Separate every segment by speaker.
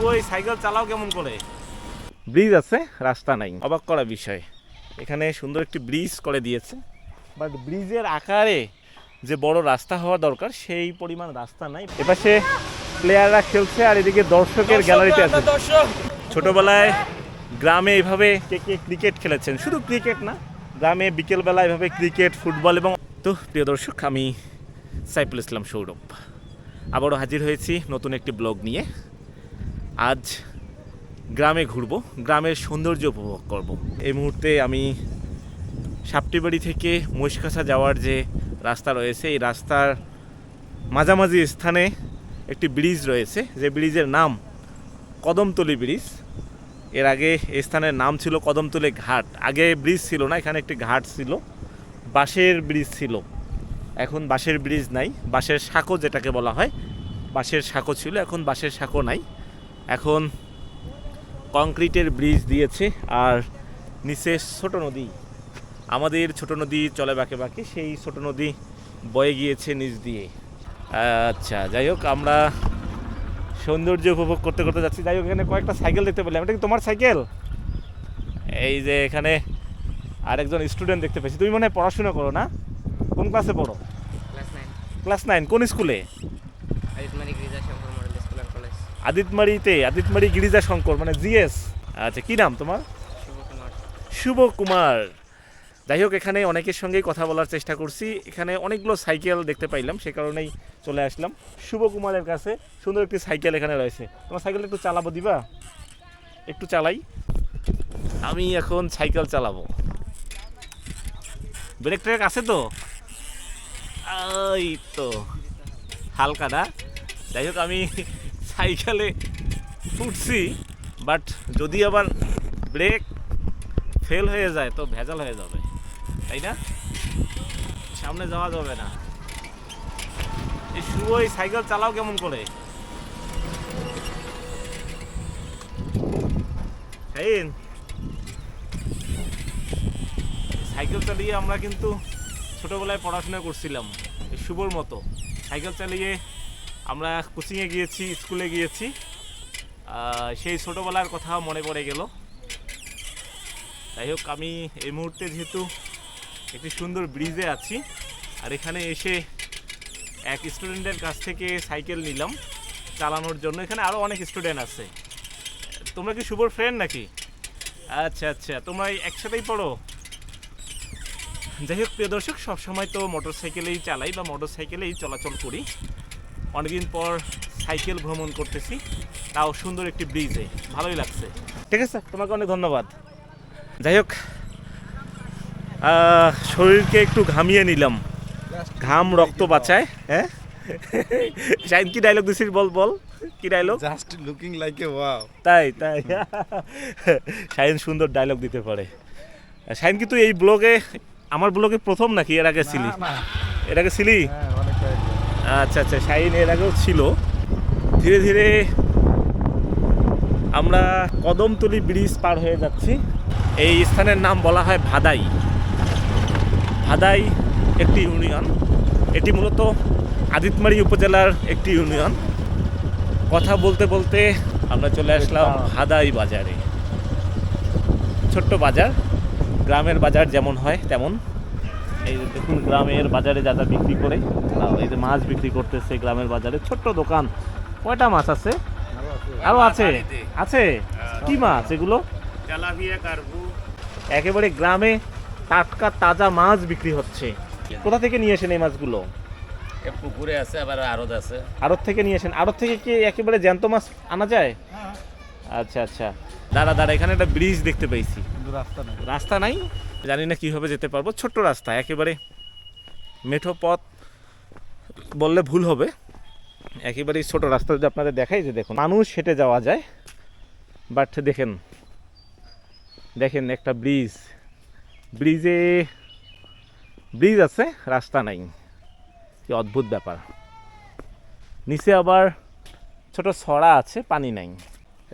Speaker 1: শুভই cycle চালাও কেমন করে? ব্রিজ আছে রাস্তা নাই। অবাক করা বিষয়। এখানে সুন্দর একটি ব্রিজ করে দিয়েছে। বাট ব্রিজের আকারে যে বড় রাস্তা হওয়া দরকার সেই পরিমাণ রাস্তা নাই। এপাশে প্লেয়াররা খেলছে আর এদিকে দর্শকের গ্যালারিতে আছে। ছোটবেলায় গ্রামে এভাবে কে কে ক্রিকেট খেলেছেন? শুধু ক্রিকেট না গ্রামে বিকেলবেলা এভাবে ক্রিকেট ফুটবল এবং তো প্রিয় দর্শক আমি সাইফুল ইসলাম সৌরভ। আবারও হাজির হয়েছি নতুন একটি ব্লগ নিয়ে। আজ গ্রামে ঘুরবো, গ্রামের সৌন্দর্য উপভোগ করব। এই মুহূর্তে আমি সাপটিবাড়ি থেকে মহিষকাছা যাওয়ার যে রাস্তা রয়েছে, এই রাস্তার মাঝামাঝি স্থানে একটি ব্রিজ রয়েছে, যে ব্রিজের নাম কদমতলি ব্রিজ। এর আগে এই স্থানের নাম ছিল কদমতলি ঘাট। আগে ব্রিজ ছিল না, এখানে একটি ঘাট ছিল, বাঁশের ব্রিজ ছিল। এখন বাঁশের ব্রিজ নাই, বাঁশের সাঁকো যেটাকে বলা হয়, বাঁশের সাঁকো ছিল, এখন বাঁশের সাঁকো নাই। এখন কংক্রিটের ব্রিজ দিয়েছে আর নিচে ছোট নদী। আমাদের ছোট নদী চলে বাঁকে বাঁকে সেই ছোট নদী বয়ে গিয়েছে নিচ দিয়ে। আচ্ছা যাই হোক আমরা সৌন্দর্য উপভোগ করতে করতে যাচ্ছি। যাই হোক এখানে কয়েকটা সাইকেল দেখতে পেলাম। এটা কি তোমার সাইকেল? এই যে এখানে আরেকজন স্টুডেন্ট দেখতে পেয়েছি। তুমি মনে হয় পড়াশোনা করো না? কোন ক্লাসে পড়ো?
Speaker 2: ক্লাস নাইন
Speaker 1: ক্লাস নাইন কোন স্কুলে
Speaker 2: Aditmari Girija Shankar model school and college
Speaker 1: আদিতমারিতে Aditmari Girija Shankar মানে জিএস। আচ্ছা কি নাম তোমার?
Speaker 2: শুভ কুমার।
Speaker 1: যাই হোক এখানে অনেকের সঙ্গেই কথা বলার চেষ্টা করছি। এখানে অনেকগুলো সাইকেল দেখতে পাইলাম সে কারণেই চলে আসলাম। শুভ কুমারের কাছে সুন্দর একটি সাইকেল এখানে রয়েছে। তোমার সাইকেল একটু চালাবো দিবা? একটু চালাই। আমি এখন সাইকেল চালাবো। ব্রেক ট্রেক আছে তো? এই তো হালকা না? যাই হোক আমি সাইকেলে উঠছি বাট যদি আবার ব্রেক ফেল হয়ে যায়, তো ভেজাল হয়ে যাবে, তাই না? সামনে যাওয়া যাবে না। এই শুভ এই সাইকেল চালাও কেমন করে? সাইকেল চালিয়ে আমরা কিন্তু ছোটবেলায় পড়াশোনা করছিলাম শুভর মতো। সাইকেল চালিয়ে আমরা কোচিংয়ে গিয়েছি, স্কুলে গিয়েছি। সেই ছোটোবেলার কথা মনে পড়ে গেল। যাই হোক, আমি এই মুহূর্তে যেহেতু একটি সুন্দর ব্রিজে আছি, আর এখানে এসে এক স্টুডেন্টের কাছ থেকে সাইকেল নিলাম চালানোর জন্য। এখানে আরও অনেক স্টুডেন্ট আছে। তোমরা কি শুভর ফ্রেন্ড নাকি? আচ্ছা আচ্ছা তোমরা একসাথেই পড়ো? যাই হোক, প্রিয় দর্শক, সবসময় তো মোটর সাইকেলেই চালাই বা মোটর সাইকেলেই চলাচল করি। অনেকদিন পর সাইকেল ভ্রমণ করতেছি। তাও সুন্দর একটি ব্রিজে। ভালোই লাগছে। ঠিক আছে তোমাকে অনেক ধন্যবাদ। যাই হোক আহ, শরীরকে একটু ঘামিয়ে নিলাম। ঘাম রক্ত বাঁচায় হ্যাঁ? শাইন কি ডায়লগ দিছিস বল বল কি dialogue
Speaker 3: just looking like a wow
Speaker 1: তাই তাই। শাইন সুন্দর ডায়লগ দিতে পারে। শাইন কি তুই এই ব্লগে আমার ব্লগে প্রথম নাকি? এর আগে ছিলি? এর আগে ছিলি?
Speaker 3: হ্যাঁ।
Speaker 1: আচ্ছা আচ্ছা শাইন এর আগেও ছিল। ধীরে ধীরে আমরা কদমতলি ব্রিজ পার হয়ে যাচ্ছি। এই স্থানের নাম বলা হয় ভাদাই। ভাদাই একটি ইউনিয়ন। এটি মূলত আদিতমারি উপজেলার একটি ইউনিয়ন। কথা বলতে বলতে আমরা চলে আসলাম ভাদাই বাজারে। ছোট্ট বাজার গ্রামের বাজার যেমন হয় তেমন। এই যে দেখুন গ্রামের বাজারে যা যা বিক্রি করে এই যে মাছ বিক্রি করতেছে গ্রামের বাজারে ছোট্ট দোকান। কয়টা মাছ আছে? আরও আছে? আছে? কি মাছ এগুলো? একেবারে গ্রামে টাটকা তাজা মাছ বিক্রি হচ্ছে। কোথা থেকে নিয়ে আসেন এই মাছগুলো?
Speaker 4: পুকুরে আছে আবার আরদ আছে।
Speaker 1: আড়ত থেকে নিয়ে আসেন। আড়ত থেকে কি একেবারে জ্যান্ত মাছ আনা যায়? আচ্ছা আচ্ছা। দাঁড়া দাঁড়া এখানে একটা ব্রিজ দেখতে পেয়েছি।
Speaker 3: কিন্তু রাস্তা নেই।
Speaker 1: রাস্তা নাই? জানি না কীভাবে যেতে পারব। ছোট্ট রাস্তা একেবারে মেঠো পথ বললে ভুল হবে। একেবারেই ছোট রাস্তা যদি আপনাদের দেখাই যে দেখুন মানুষ হেঁটে যাওয়া যায় বাট দেখেন দেখেন একটা ব্রিজ ব্রিজে ব্রিজ আছে রাস্তা নাই। কি অদ্ভুত ব্যাপার। নিচে আবার ছোট ছড়া আছে পানি নাই।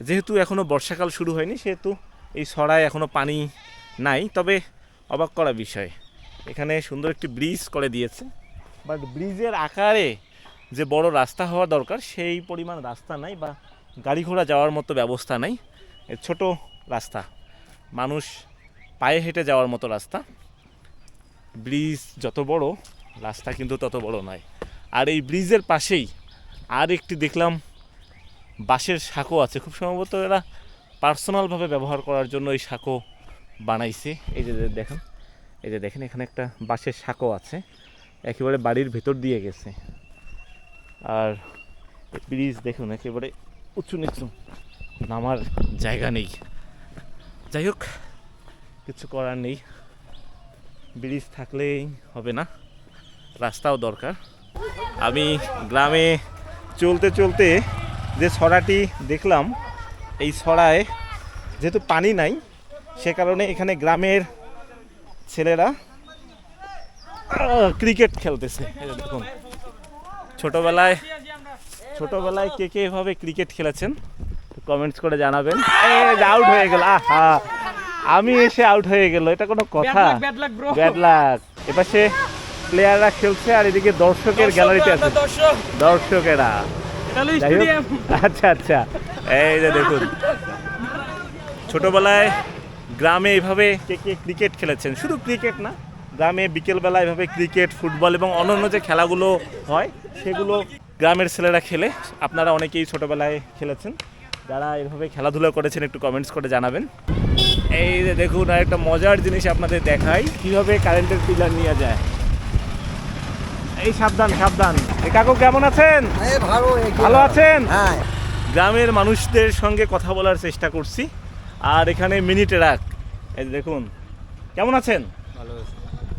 Speaker 1: যেহেতু এখনও বর্ষাকাল শুরু হয়নি, সেহেতু এই সরায় এখনও পানি নাই। তবে অবাক করা বিষয়, এখানে সুন্দর একটি ব্রিজ করে দিয়েছে। বাট ব্রিজের আকারে যে বড় রাস্তা হওয়া দরকার, সেই পরিমাণ রাস্তা নাই বা গাড়ি ঘোড়া যাওয়ার মতো ব্যবস্থা নেই। ছোট রাস্তা, মানুষ পায়ে হেঁটে যাওয়ার মতো রাস্তা। ব্রিজ যত বড়, রাস্তা কিন্তু তত বড় নয়। আর এই ব্রিজের পাশেই আর একটি দেখলাম বাঁশের সাঁকো আছে। খুব সম্ভবত এরা পার্সোনালভাবে ব্যবহার করার জন্য এই সাঁকো বানাইছে। এই যে যে দেখেন, এই যে দেখেন, এখানে একটা বাঁশের সাঁকো আছে। একেবারে বাড়ির ভেতর দিয়ে গেছে। আর ব্রিজ দেখুন, একেবারে উঁচু নিচু। নামার জায়গা নেই। যাই হোক, কিছু করার নেই। ব্রিজ থাকলেই হবে না, রাস্তাও দরকার। আমি গ্রামে চলতে চলতে যে ছড়াটি দেখলাম এই ছড়ায় যেহেতু পানি নাই সে কারণে এখানে গ্রামের ছেলেরা ক্রিকেট খেলতেছে। দেখুন ছোটবেলায় ছোটবেলায় কে কে এভাবে ক্রিকেট খেলেছেন কমেন্টস করে জানাবেন। আউট হয়ে গেল আহা আমি এসে আউট হয়ে গেল এটা কোনো কথা।
Speaker 5: Bad luck bro
Speaker 1: bad luck এপাশে প্লেয়াররা খেলছে আর এদিকে দর্শকের গ্যালারিতে আছে। দর্শকেরা। আচ্ছা আচ্ছা। এই যে দেখুন ছোটবেলায় গ্রামে এইভাবে কে কে ক্রিকেট খেলেছেন? শুধু ক্রিকেট না গ্রামে বিকেলবেলা এভাবে ক্রিকেট ফুটবল এবং অন্যান্য যে খেলাগুলো হয় সেগুলো গ্রামের ছেলেরা খেলে। আপনারা অনেকেই ছোটবেলায় খেলেছেন। যারা এভাবে খেলাধুলা করেছেন একটু কমেন্টস করে জানাবেন। এই যে দেখুন আর একটা মজার জিনিস আপনাদের দেখাই। কীভাবে কারেন্টের পিলার নিয়ে যায়। এই সাবধান সাবধান। এ কাকু কেমন আছেন?
Speaker 3: ভালো
Speaker 1: ভালো আছেন?
Speaker 3: হ্যাঁ।
Speaker 1: গ্রামের মানুষদের সঙ্গে কথা বলার চেষ্টা করছি। আর এখানে মিনি ট্রাক। এই দেখুন কেমন আছেন?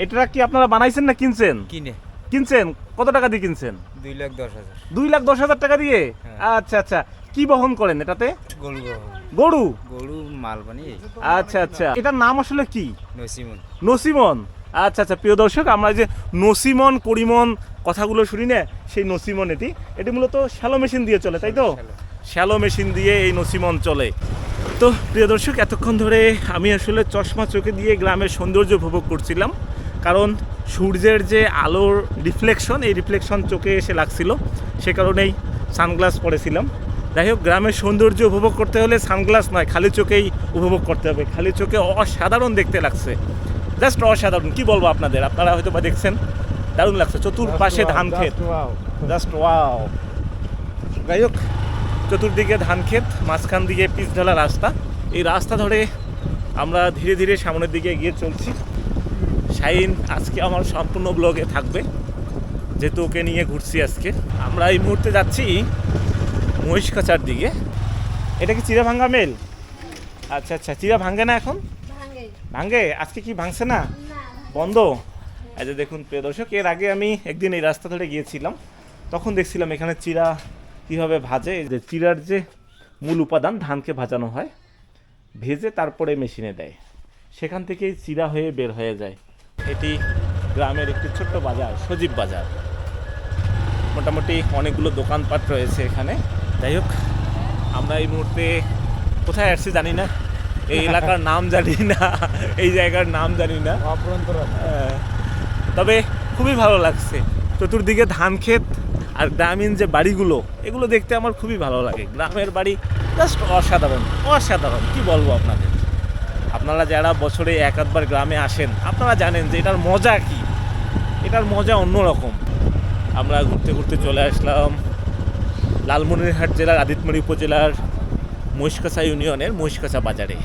Speaker 1: এই ট্রাক কি আপনারা বানাইছেন না কিনছেন?
Speaker 3: কিনে।
Speaker 1: কিনছেন? কত টাকা দিয়ে কিনছেন?
Speaker 3: দুই লাখ দশ হাজার।
Speaker 1: দুই লাখ দশ হাজার টাকা দিয়ে?
Speaker 3: হ্যাঁ।
Speaker 1: আচ্ছা আচ্ছা। কি বহন করেন এটাতে?
Speaker 3: গরু
Speaker 1: গরু?
Speaker 3: গরু মাল বানিয়ে।
Speaker 1: আচ্ছা আচ্ছা। এটার নাম আসলে কি?
Speaker 3: নসিমন।
Speaker 1: নসিমন। আচ্ছা আচ্ছা প্রিয় দর্শক আমরা যে নসিমন করিমন কথাগুলো শুনি না সেই নসিমন এটি। এটি মূলত শ্যালো মেশিন দিয়ে চলে তাই তো? শ্যালো মেশিন দিয়ে এই নসিমন চলে। তো প্রিয় দর্শক এতক্ষণ ধরে আমি আসলে চশমা চোখে দিয়ে গ্রামের সৌন্দর্য উপভোগ করছিলাম কারণ সূর্যের যে আলোর রিফ্লেকশন এই রিফ্লেকশন চোখে এসে লাগছিল সে কারণেই সানগ্লাস পরেছিলাম। যাই হোক গ্রামের সৌন্দর্য উপভোগ করতে হলে সানগ্লাস নয় খালি চোখেই উপভোগ করতে হবে। খালি চোখে অসাধারণ দেখতে লাগছে। জাস্ট অসাধারণ। কি বলব আপনাদের? আপনারা হয়তো বা দেখছেন। দারুণ লাগছে। চতুর্পাশে ধান ক্ষেত। জাস্ট ওয়াও যাই হোক চতুর্দিকে ধান ক্ষেত মাঝখান দিকে পিচ ঢালা রাস্তা। এই রাস্তা ধরে আমরা ধীরে ধীরে সামনের দিকে এগিয়ে চলছি। শাইন আজকে আমার সম্পূর্ণ ব্লগে থাকবে। যেহেতু ওকে নিয়ে ঘুরছি আজকে। আমরা এই মুহূর্তে যাচ্ছি মহিষকাচার দিকে। এটা কি চিরাভাঙ্গা মেল? আচ্ছা আচ্ছা। চিরা ভাঙ্গে না এখন?
Speaker 6: ভাঙে
Speaker 1: আজকে কি ভাঙছে না? বন্ধ? যে দেখুন, প্রিয় দর্শক, এর আগে আমি একদিন এই রাস্তা ধরে গিয়েছিলাম। তখন দেখছিলাম এখানে চিরা কীভাবে ভাজে। যে চিরার যে মূল উপাদান, ধানকে ভাজানো হয়, ভেজে তারপরে মেশিনে দেয়। সেখান থেকেই চিরা হয়ে বের হয়ে যায়। এটি গ্রামের একটি ছোট্ট বাজার, সজীব বাজার। মোটামুটি অনেকগুলো দোকানপাট রয়েছে এখানে। যাই হোক, আমরা এই মুহূর্তে কোথায় আসছি জানি না। এই এলাকার নাম জানি না, এই জায়গার নাম জানি না। তবে খুবই ভালো লাগছে। চতুর্দিকে ধান ক্ষেত আর গ্রামীণ যে বাড়িগুলো, এগুলো দেখতে আমার খুবই ভালো লাগে। গ্রামের বাড়ি জাস্ট অসাধারণ অসাধারণ। কি বলব আপনাদের? আপনারা যারা বছরে এক আধবার গ্রামে আসেন, আপনারা জানেন যে এটার মজা কি? এটার মজা অন্যরকম। আমরা ঘুরতে ঘুরতে চলে আসলাম লালমনিরহাট জেলার আদিতমণি উপজেলার মহিষকাছা ইউনিয়নের মহিষকাছা বাজারে।